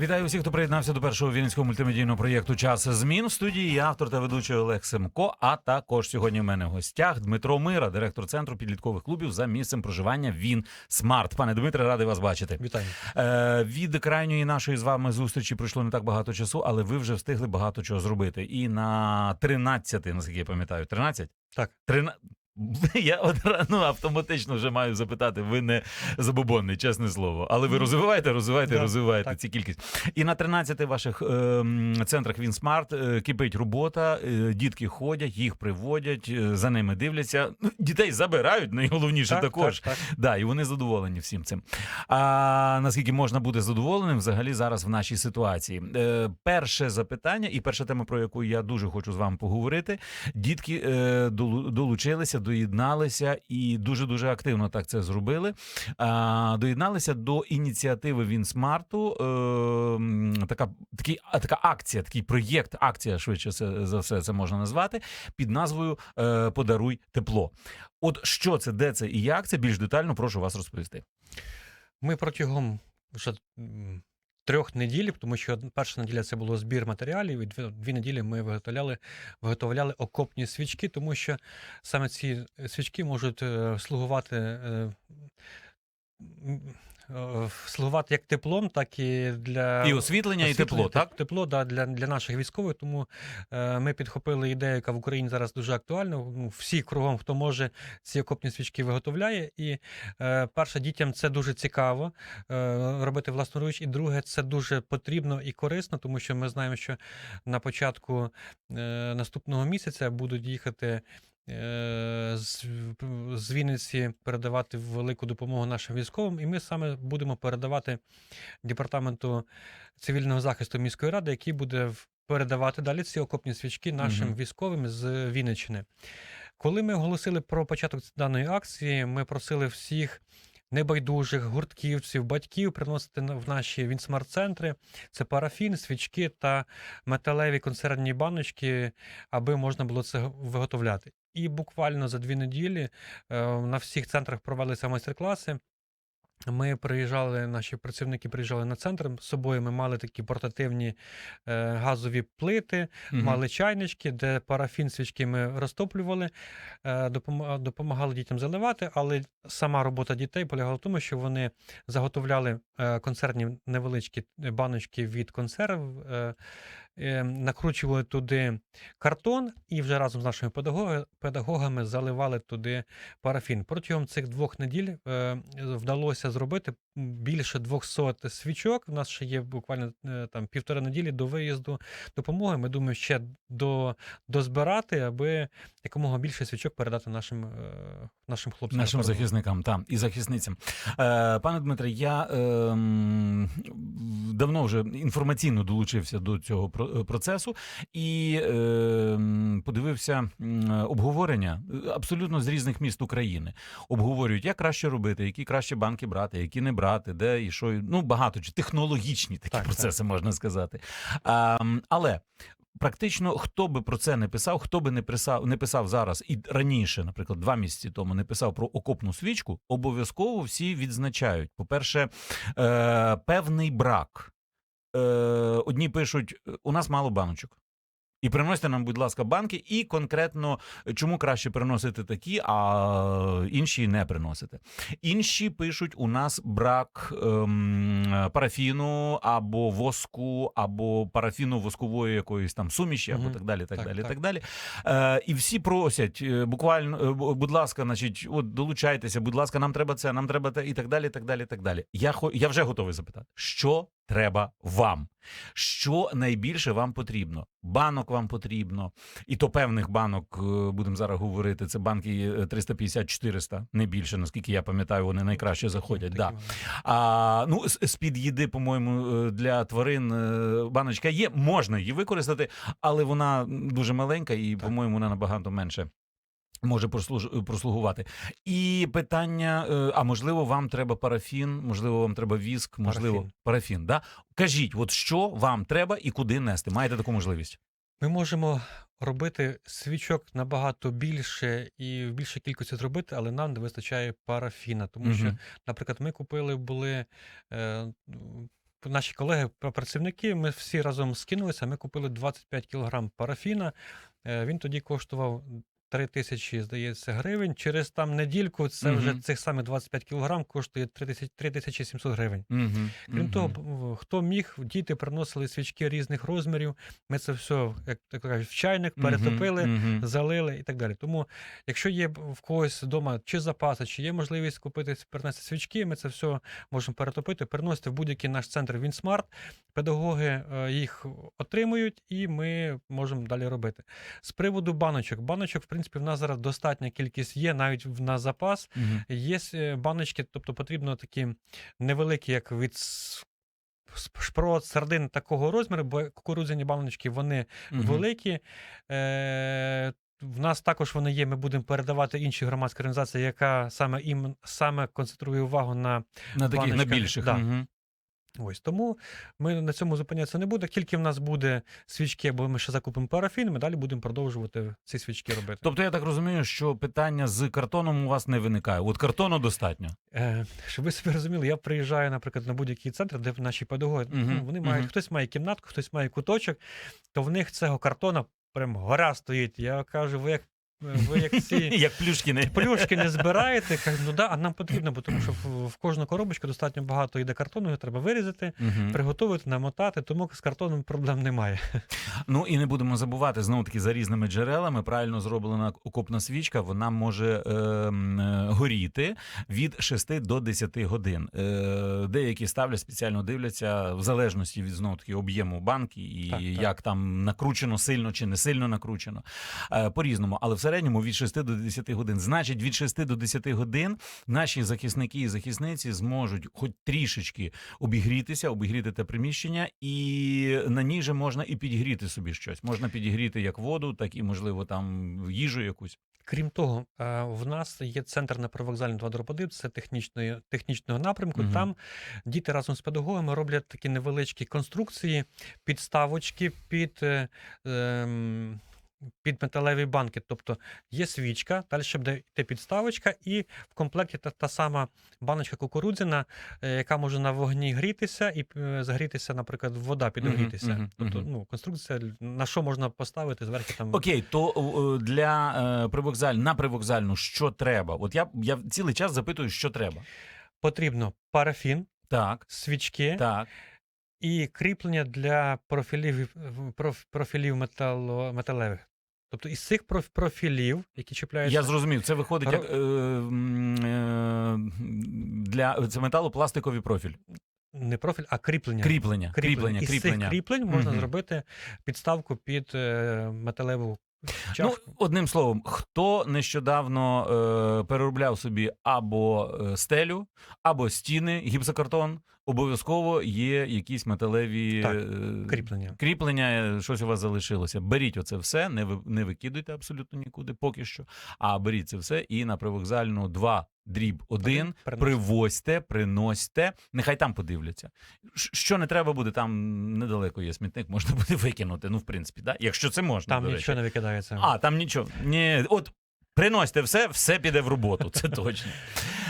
Вітаю всіх, хто приєднався до першого вінницького мультимедійного проєкту Час змін. В студії я, автор та ведучий Олег Семко. А також сьогодні в мене в гостях Дмитро Мира, директор центру підліткових клубів за місцем проживання Він Смарт. Пане Дмитре, радий вас бачити. Вітаю. Е, від крайньої нашої з вами зустрічі пройшло не так багато часу, але ви вже встигли багато чого зробити. І на 13, наскільки я пам'ятаю, 13? Так. 13... Я одра- ну, автоматично вже маю запитати, ви не забобонний, чесне слово. Але ви розвиваєте, розвиваєте, Да, розвиваєте так. ці кількість. І на 13 ваших ем, центрах Вінсмарт е, кипить робота, е, дітки ходять, їх приводять, е, за ними дивляться. Ну, Дітей забирають, найголовніше Так, також. так, так. Да, і вони задоволені всім цим. А наскільки можна бути задоволеним взагалі зараз в нашій ситуації? Е, перше запитання, і перша тема, про яку я дуже хочу з вами поговорити. Дітки е, долу- долучилися, доєдналися і дуже дуже активно так це зробили. Доєдналися до ініціативи Вінсмарту. Е, така, такий, така акція, такий проєкт, акція швидше за все це можна назвати, під назвою е, Подаруй тепло. От що це, де це і як це більш детально прошу вас розповісти. Ми протягом вже трьох неділь, тому що перша неділя це було збір матеріалів, і дві, дві неділі ми виготовляли, виготовляли окопні свічки, тому що саме ці свічки можуть е, слугувати. Е, Слугувати як теплом, так і для І освітлення, і тепло, так? Тепло да, для, для наших військових. Тому е, ми підхопили ідею, яка в Україні зараз дуже актуальна. Ну, всі кругом, хто може, ці окопні свічки виготовляє. І е, перше, дітям це дуже цікаво е, робити власноруч. І друге, це дуже потрібно і корисно, тому що ми знаємо, що на початку е, наступного місяця будуть їхати. Е, З, Вінниці передавати велику допомогу нашим військовим, і ми саме будемо передавати департаменту цивільного захисту міської ради, який буде передавати далі ці окопні свічки нашим Мгм. військовим з Вінниччини. Коли ми оголосили про початок даної акції, ми просили всіх небайдужих гуртківців, батьків приносити в наші вінсмарт-центри. Це парафін, свічки та металеві консервні баночки, аби можна було це виготовляти. І буквально за дві неділі е, на всіх центрах провелися майстер-класи. Ми приїжджали, наші працівники приїжджали на центр. З собою ми мали такі портативні е, газові плити, Мгм. мали чайнички, де парафін свічки ми розтоплювали, е, допомагали дітям заливати, але сама робота дітей полягала в тому, що вони заготовляли е, консервні невеличкі баночки від консерв, е, е, накручували туди картон і вже разом з нашими педагогами заливали туди парафін. Протягом цих двох неділь е, вдалося зробити більше 200 свічок. У нас ще є буквально е, там півтора неділі до виїзду допомоги. Ми думаємо ще до, дозбирати, аби якомога більше свічок передати нашим, е, нашим хлопцям. Нашим захисникам там і захисницям. Е, пане Дмитре, я ем, давно вже інформаційно долучився до цього е, процесу і ем, подивився обговорення е, абсолютно з різних міст України. Обговорюють, як краще робити, які краще банки брати, які не брати, де і що. Ну багато чи технологічні такі Так, процеси можна сказати. А, але. Практично хто би про це не писав, хто би не писав, не писав зараз і раніше, наприклад, два місяці тому не писав про окопну свічку, обов'язково всі відзначають. По-перше, е, певний брак. Е, одні пишуть: у нас мало баночок. І приносите нам, будь ласка, банки, і конкретно чому краще приносити такі, а інші не приносити. Інші пишуть: у нас брак ем, парафіну або воску, або парафіну воскової якоїсь там суміші, або так далі. Так, Так, далі, так. так далі. Е, і всі просять е, буквально, е, будь ласка, значить, от долучайтеся, будь ласка, нам треба це, нам треба те, і так далі. так далі, так далі. Я я вже готовий запитати, що треба вам? Що найбільше вам потрібно? Банок вам потрібно, і то певних банок е, будемо зараз говорити. Це банки е, 350-400, не більше, наскільки я пам'ятаю, вони найкраще заходять. Да. А ну з- з-під їди, по-моєму, е, для тварин е, баночка є, можна її використати, але вона дуже маленька і, по-моєму, вона набагато менше. Може прослуж- прослугувати. І питання: е, а можливо, вам треба парафін, можливо, вам треба віск, можливо, парафін. Парафін. да? Кажіть, от що вам треба і куди нести? Маєте таку можливість? Ми можемо робити свічок набагато більше і в більшій кількості зробити, але нам не вистачає парафіна. Тому що, наприклад, ми купили були е, наші колеги, пр- працівники, ми всі разом скинулися. Ми купили 25 кг парафіна. Е, Він тоді коштував 3 тисячі, здається, гривень. Через там недільку це вже цих самих 25 кг коштує 3 тисячі- 3700 гривень. Мгм, Крім мгм. того, хто міг, діти приносили свічки різних розмірів. Ми це все, як так кажуть, в чайник перетопили. Мгм. залили і так далі. Тому, якщо є в когось вдома чи запаси, чи є можливість купити принести свічки, ми це все можемо перетопити, переносити в будь-який наш центр Вінсмарт. Педагоги е, їх отримують, і ми можемо далі робити. З приводу баночок. Баночок, в принципі, в нас зараз достатня кількість є, навіть в- на запас. Мгм. Є е, баночки, тобто потрібно такі невеликі, як від шпрот, сардин такого розміру, бо кукурудзяні баночки вони Мгм. великі. Е, в нас також вони є. Ми будемо передавати іншій громадській організації, яка саме їм саме концентрує увагу на На таких на більших. да. Мгм. Ось. Тому ми на цьому зупинятися не буде. Тільки в нас буде свічки, або ми ще закупимо парафін, ми далі будемо продовжувати ці свічки робити. Тобто я так розумію, що питання з картоном у вас не виникає. От картону достатньо. Е, щоб ви собі розуміли, я приїжджаю, наприклад, на будь-який центр, де наші педагоги, ну, вони мають, хтось має кімнатку, хтось має куточок, то в них цього картона прям гора стоїть. Я кажу, ви як, ви як ці Як плюшкіни. плюшки не збираєте. Кажу, ну да, а нам потрібно, бо тому що в, в кожну коробочку достатньо багато йде картону, його треба вирізати, Мгм. приготувати, намотати, тому з картоном проблем немає. Ну і не будемо забувати знову таки за різними джерелами. Правильно зроблена окопна свічка. Вона може е, м, е, горіти від 6 до 10 годин. Е, деякі ставлять спеціально дивляться в залежності від знову таки об'єму банки і Так, так. як там накручено сильно чи не сильно накручено. Е, по різному, але в середньому від 6 до 10 годин. Значить, від 6 до 10 годин наші захисники і захисниці зможуть хоч трішечки обігрітися, обігріти те приміщення, і на ній же можна і підігріти собі щось. Можна підігріти як воду, так і можливо там їжу якусь. Крім того, е, в нас є центр на привокзальній 2 дроподив, це технічної, технічного напрямку. Мгм. Там діти разом з педагогами роблять такі невеличкі конструкції, підставочки під. е, ем, під металеві банки, тобто є свічка, далі буде йти підставочка, і в комплекті та, та сама баночка кукурудзяна, е, яка може на вогні грітися і е, загрітися, наприклад, вода підогрітися. мгм, тобто, ну, конструкція на що можна поставити зверху там. Окей, то е, для привокзаль на привокзальну що треба? От я, я цілий час запитую, що треба. Потрібно парафін, Так, свічки так. І кріплення для профілів, проф- профілів метало, металевих. Тобто із цих проф- профілів, які чіпляються. Я зрозумів, це виходить як е, е, для це металопластиковий профіль. Не профіль, а кріплення. Кріплення, кріплення, Із кріплення. цих кріплень можна Мгм. зробити підставку під е, металеву Ну, одним словом, хто нещодавно е, переробляв собі або е, стелю, або стіни, гіпсокартон, обов'язково є якісь металеві Так, е, кріплення. кріплення, щось у вас залишилося. Беріть оце все, не ви не викидуйте абсолютно нікуди, поки що. А беріть це все і на привокзальну 2 дріб 1 Приносите. привозьте, приносьте. Нехай там подивляться. Що не треба буде, там недалеко є смітник, можна буде викинути. Ну, в принципі, да? якщо це можна. Там нічого не викидається. А, там нічого. Ні, от приносьте все, все піде в роботу, це точно.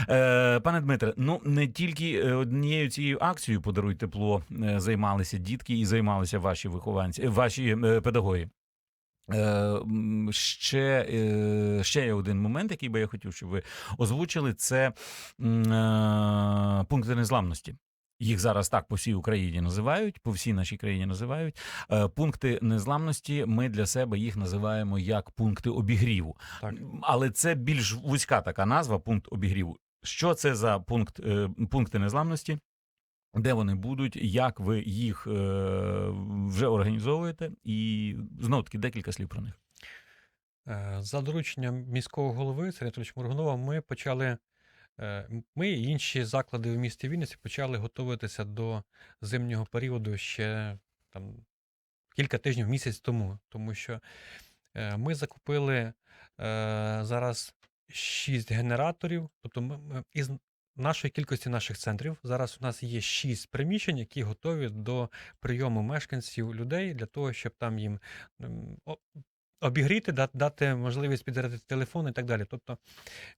Е, пане Дмитре, ну не тільки е, однією цією акцією подаруй тепло е, займалися дітки і займалися ваші вихованці, ваші педагоги. Е, ще, е, ще є один момент, який би я хотів, щоб ви озвучили, це е, пункти незламності. Їх зараз так по всій Україні називають, по всій нашій країні називають. Е, Пункти незламності ми для себе їх називаємо як пункти обігріву. Так. Але це більш вузька така назва пункт обігріву. Що це за пункт, е, пункти незламності? Де вони будуть, як ви їх е, вже організовуєте, і знову таки декілька слів про них. За дорученням міського голови Сергія Моргунова ми почали. Е, Ми і інші заклади в місті Вінниці почали готуватися до зимнього періоду ще там кілька тижнів, місяць тому. Тому що е, ми закупили е, зараз шість генераторів. Тобто ми, із нашої кількості наших центрів зараз у нас є шість приміщень, які готові до прийому мешканців людей для того, щоб там їм обігріти, дати можливість підзарядити телефон і так далі. Тобто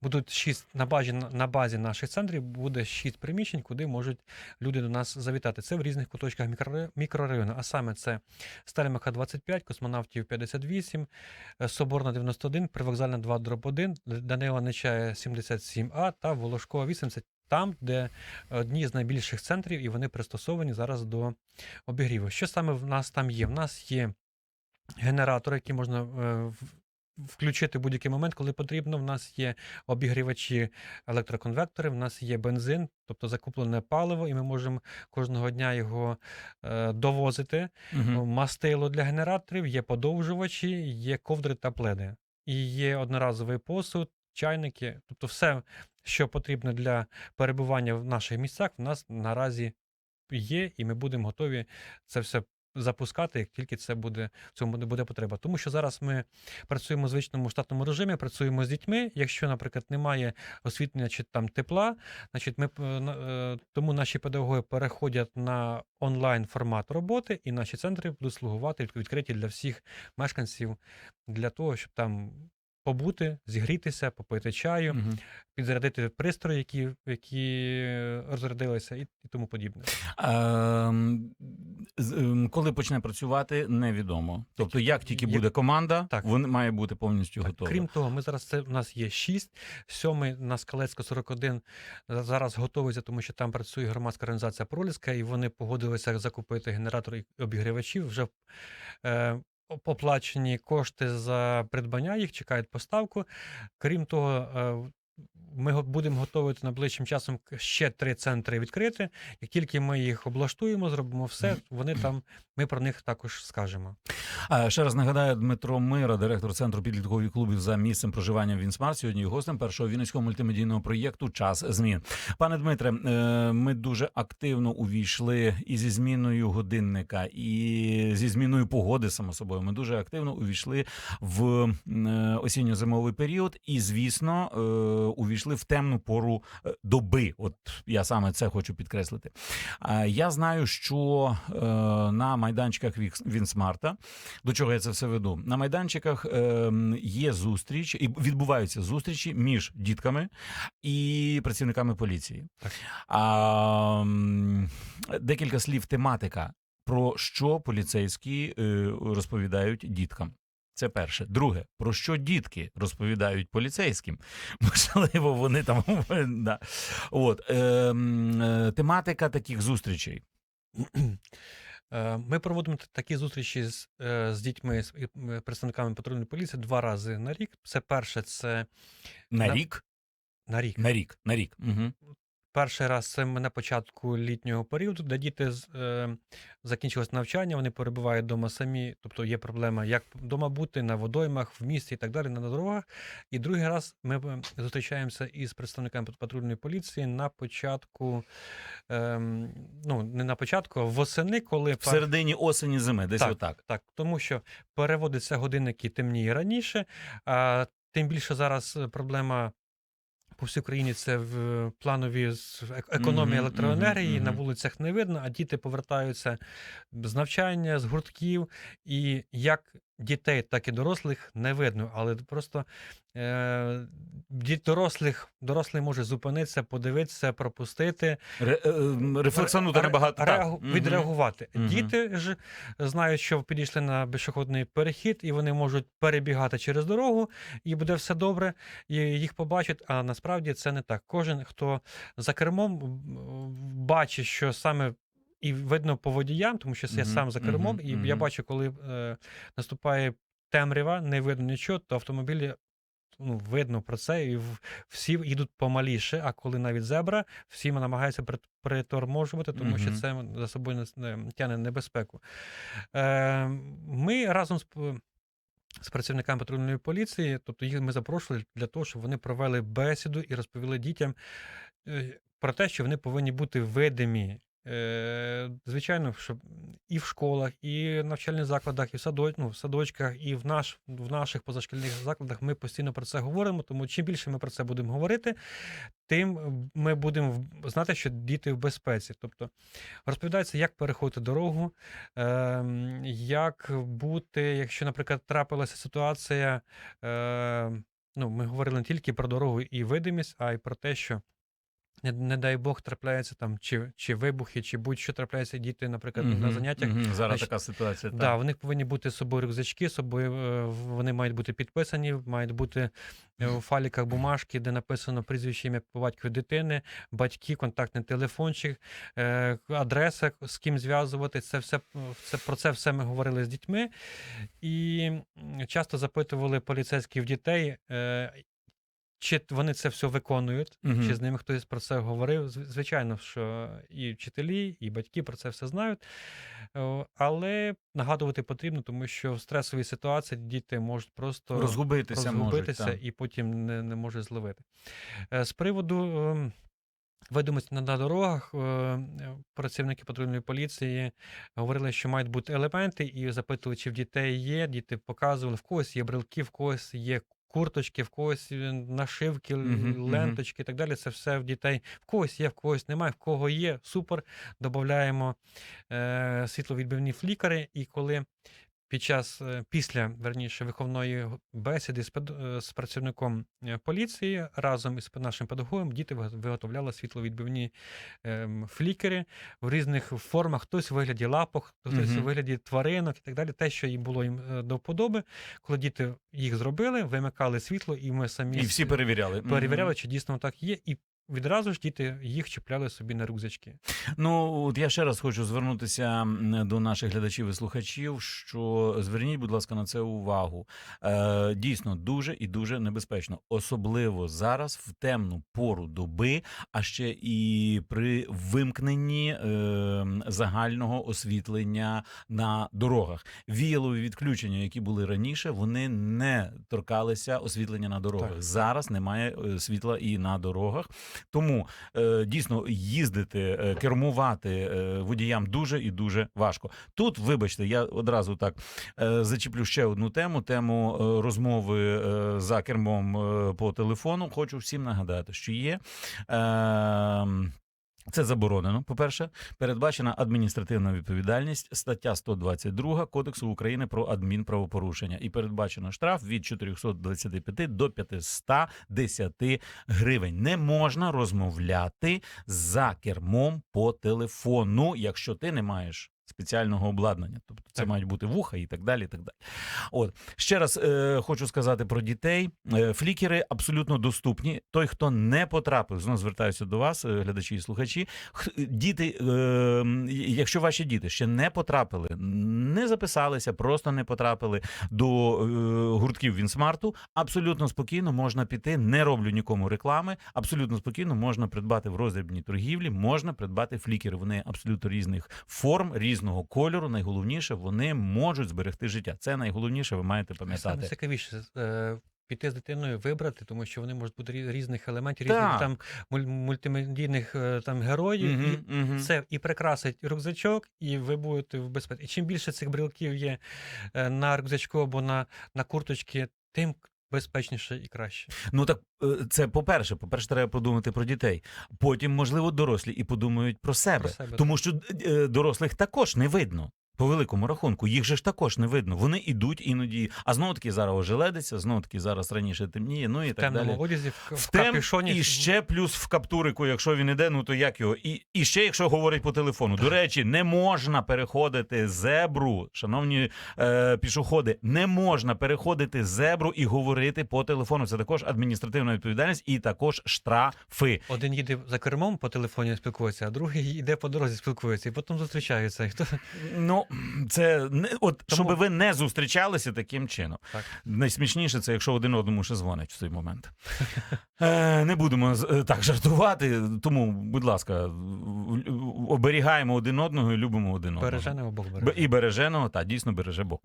будуть шість на базі, на базі наших центрів буде шість приміщень, куди можуть люди до нас завітати. Це в різних куточках мікрорайону. А саме це Сталімаха 25, космонавтів 58, е, Соборна 91, Привокзальна 2 дроб 1, Данила Нечая 77А та Волошкова 80. Там, де одні з найбільших центрів, і вони пристосовані зараз до обігріву. Що саме в нас там є? В нас є генератори, які можна е, включити в будь-який момент, коли потрібно. В нас є обігрівачі електроконвектори, в нас є бензин, тобто закуплене паливо, і ми можемо кожного дня його е, довозити. Мгм. Мастило для генераторів, є подовжувачі, є ковдри та пледи. І є одноразовий посуд, чайники. Тобто все, що потрібно для перебування в наших місцях, в нас наразі є, і ми будемо готові це все запускати, як тільки це буде в цьому буде потреба. Тому що зараз ми працюємо в звичному штатному режимі, працюємо з дітьми. Якщо, наприклад, немає освітлення чи там тепла, значить ми е, е, тому наші педагоги переходять на онлайн формат роботи, і наші центри будуть слугувати відкриті для всіх мешканців для того, щоб там побути, зігрітися, попити чаю, Мгм. підзарядити пристрої, які, які розрядилися, і, і тому подібне. Ем, з- ем, Коли почне працювати, невідомо. Тобто, як тільки буде команда, Так. вона має бути повністю Так, готова. крім того, ми зараз це у нас є 6, сьомий на Скалецько 41 за- зараз готується, тому що там працює громадська організація Проліска, і вони погодилися закупити генератор і обігрівачів. Вже е, оплачені кошти за придбання їх, чекають поставку. Крім того, е, ми будемо готувати найближчим часом ще три центри відкрити. Як тільки ми їх облаштуємо, зробимо все, вони там, ми про них також скажемо. Ще раз нагадаю, Дмитро Мира, директор центру підліткових клубів за місцем проживання в Вінсмарт, сьогодні гостем першого вінницького мультимедійного проєкту Час змін. Пане Дмитре, е, ми дуже активно увійшли і зі зміною годинника, і зі зміною погоди, само собою. Ми дуже активно увійшли в е, осінньо-зимовий період, і звісно, е, увійшли в темну пору е, доби. От я саме це хочу підкреслити. Я знаю, що е, на майданчиках Вінсмарта, до чого я це все веду, на майданчиках е, є зустріч, і відбуваються зустрічі між дітками і працівниками поліції. Так. А, декілька слів тематика, про що поліцейські розповідають діткам. Це перше. Друге, про що дітки розповідають поліцейським? Можливо, вони там да. От е, е, тематика таких зустрічей. Е, Ми проводимо такі зустрічі з, е, з дітьми, з представниками патрульної поліції два рази на рік. Це перше, це На- рік? на рік. На рік. На рік. Угу. Перший раз це на початку літнього періоду, де діти е, закінчилось навчання, вони перебувають вдома самі, тобто є проблема, як вдома бути, на водоймах, в місті і так далі, на дорогах. І другий раз ми е, зустрічаємося із представниками патрульної поліції на початку, ем, ну не на початку, а восени, коли В середині осені зими, десь Так. отак. Так, тому що переводиться годинник і темніє раніше. А тим більше зараз е, проблема по всій Україні це в планові з економії електроенергії. На вулицях не видно, а діти повертаються з навчання, з гуртків. І як дітей, так і дорослих не видно. Але просто е, дорослих, дорослий може зупинитися, подивитися, пропустити. Ре, е, рефлексанути Ре- набагато. реагу- так. Відреагувати. Мгм. Діти ж знають, що підійшли на пішохідний перехід, і вони можуть перебігати через дорогу, і буде все добре, і їх побачать. А насправді це не так. Кожен, хто за кермом, бачить, що саме. І видно по водіям, тому що я Мгм, сам за кермом, мгм, і я бачу, коли е, наступає темрява, не видно нічого, то автомобілі ну, видно про це, і всі їдуть помаліше. А коли навіть зебра, всі намагаються прит- приторможувати, тому що це за собою не- тягне небезпеку. Е, ми разом з. З працівниками патрульної поліції, тобто їх ми запрошували для того, щоб вони провели бесіду і розповіли дітям е, про те, що вони повинні бути видимі звичайно, що і в школах, і в навчальних закладах, і в, садо, ну, в садочках, і в, наш, в наших позашкільних закладах ми постійно про це говоримо. Тому чим більше ми про це будемо говорити, тим ми будемо знати, що діти в безпеці. Тобто розповідається, як переходити дорогу, ем, як бути, якщо, наприклад, трапилася ситуація. Е, ну, ми говорили не тільки про дорогу і видимість, а й про те, що. Не, не дай Бог трапляється там чи, чи вибухи, чи будь-що трапляється діти, наприклад, на заняттях. мгм. Зараз Значить, така ситуація. Да, так. в них повинні бути з собою рюкзачки, собою е, вони мають бути підписані, мають бути е, у фаліках бумажки, де написано прізвище ім'я по батькові дитини, батьки, контактний телефончик, е, адреса, з ким зв'язувати. Це все це про це все ми говорили з дітьми. І часто запитували поліцейських дітей. Чи вони це все виконують, Мгм. чи з ними хтось про це говорив? Звичайно, що і вчителі, і батьки про це все знають. Е, Але нагадувати потрібно, тому що в стресовій ситуації діти можуть просто Розгубитися розгубитися можуть. і потім не, не можуть зловити. Е, З приводу ем, видимості на, дорогах, е, працівники патрульної поліції говорили, що мають бути елементи, і запитували, чи в дітей є. Діти показували, в когось є брелки, в когось є. Курточки, в когось е, нашивки, ленточки і так далі. Це все в дітей. В когось є, в когось немає, в кого є. Супер. Додаємо е, світловідбивні флікари, і коли під час, е, після верніше, виховної бесіди з, е, з працівником е, поліції разом із нашим педагогом діти виготовляли світловідбивні ем, флікери в різних формах, хтось у вигляді лапок, хтось у Мгм. вигляді тваринок і так далі. Те, що їм було їм до вподоби, коли діти їх зробили, вимикали світло, і ми самі І всі перевіряли. Перевіряли, чи дійсно так є, і відразу ж діти їх чіпляли собі на рюкзачки. Ну, от я ще раз хочу звернутися до наших глядачів і слухачів, що зверніть, будь ласка, на це увагу. Е, дійсно, дуже і дуже небезпечно, особливо зараз, в темну пору доби, а ще і при вимкненні е, загального освітлення на дорогах. Віялові відключення, які були раніше, вони не торкалися освітлення на дорогах. Так. Зараз немає е, світла і на дорогах. Тому е, дійсно їздити, е, кермувати е, водіям дуже і дуже важко. Тут, вибачте, я одразу так зачіплю ще одну тему: тему розмови за кермом по телефону. Хочу всім нагадати, що є. Це заборонено. По-перше, передбачена адміністративна відповідальність, стаття 122 Кодексу України про адмінправопорушення, і передбачено штраф від 425 до 510 гривень. Не можна розмовляти за кермом по телефону, якщо ти не маєш. Спеціального обладнання, тобто це Так. мають бути вуха і так далі. І так далі. От ще раз е, хочу сказати про дітей. Е, флікери абсолютно доступні. Той, хто не потрапив, знову звертаюся до вас, е, глядачі і слухачі. Діти, е, якщо ваші діти ще не потрапили, не записалися, просто не потрапили до е, гуртків Вінсмарту, абсолютно спокійно можна піти. Не роблю нікому реклами. Абсолютно спокійно можна придбати в роздрібній торгівлі, можна придбати флікери. Вони абсолютно різних форм, різного кольору. Найголовніше, вони можуть зберегти життя. Це найголовніше, ви маєте Саме пам'ятати. цікавіше е, піти з дитиною вибрати, тому що вони можуть бути різних елементів, Так. різних там мультимедійних е, там героїв. І Мгм, мгм. це і прикрасить рюкзачок, і ви будете в безпеці. І чим більше цих брілків є е, на рюкзачку або на, на курточці, тим безпечніше і краще. Ну так е, це по-перше, по-перше, треба подумати про дітей. Потім, можливо, дорослі і подумають про себе, Про себе, тому що е, дорослих також не видно. По великому рахунку, їх же ж також не видно. Вони ідуть іноді, а знову таки зараз ожеледиться, знову таки зараз раніше темніє, ну і В так далі. одязі, в, В тем, капюшоні. і ще плюс в каптурику, якщо він іде, ну то як його? І, і ще якщо говорить по телефону. До речі, не можна переходити зебру, шановні е, пішоходи, не можна переходити зебру і говорити по телефону. Це також адміністративна відповідальність і також штрафи. Один їде за кермом по телефоні спілкується, а другий йде по дорозі спілкується, і потім зустрічаються. І Ну це не от Тому- щоб ви не зустрічалися таким чином. Так. Найсмішніше це, якщо один одному ще дзвонить в цей момент. Е, не будемо е, так жартувати. Тому, будь ласка, оберігаємо один одного і любимо один одного. Береженого Бог береже. І береженого, та дійсно береже Бог.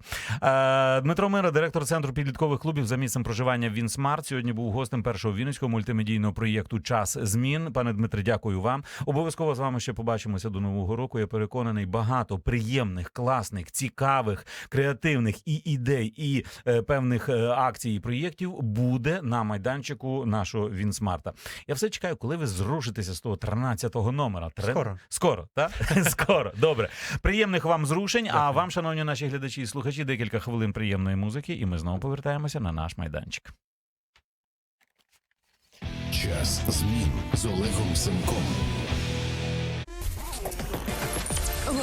Е, Дмитро Мира, директор центру підліткових клубів за місцем проживання Вінсмарт. Сьогодні був гостем першого вінницького мультимедійного проєкту Час змін. Пане Дмитре, дякую вам. Обов'язково з вами ще побачимося до нового року. Я переконаний, багато приємних, класних, цікавих, креативних і ідей, і е, певних е, акцій і проєктів буде на майданчику нашого Вінсмарта. Я все чекаю, коли ви зрушитеся з того 13-го номера. Трен- Скоро. Скоро, так? Скоро. Добре. Приємних вам зрушень. А вам, шановні наші глядачі і слухачі, декілька хвилин приємної музики, і ми знову повертаємося на наш майданчик. Час змін з Олегом Семком.